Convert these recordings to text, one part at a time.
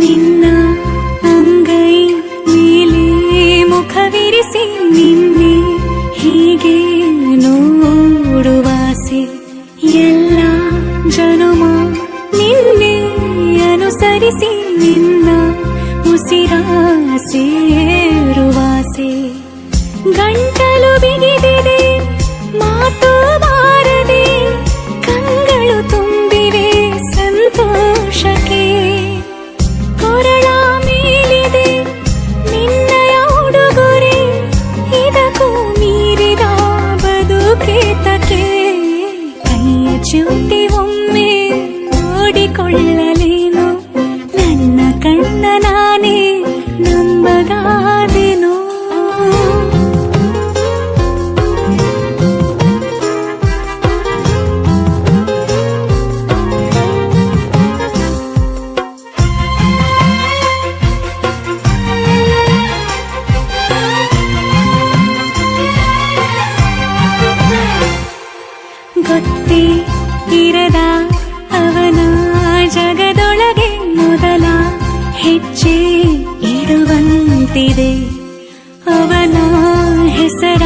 ನಿನ್ನ ಅಂಗೈ ಮೇಲೆ ಮುಖವಿರಿಸಿ ನಿನ್ನೆ ಹೀಗೆ ನೋಡುವಾಸೆ ಎಲ್ಲ ಜನುಮ ನಿನ್ನೆ ಅನುಸರಿಸಿ ನಿನ್ನ ಉಸಿರ ಸೇರುವಾಸೆ ಗಂಟಲು ಬಿಗಿದಿದೆ ಕೈಯ ಚ್ಯುತಿ ಒಮ್ಮೆ ನೋಡಿಕೊಳ್ಳಲೇನು ನನ್ನ ಕಣ್ಣ ನಾನೇ ನಂಬಗಾದೆನು ಗೊತ್ತೇ ಇರದ ಅವನ ಜಗದೊಳಗೆ ಮೊದಲ ಹೆಜ್ಜೆ ಇಡುವಂತಿದೆ. ಅವನ ಹೆಸರ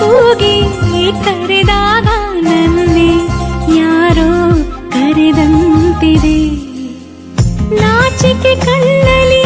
ಕೂಗಿ ಕರೆದಾಗ ನನ್ನೆ ಯಾರೋ ಕರೆದಂತಿದೆ. ನಾಚಿಕೆ ಕಣ್ಣಲ್ಲಿ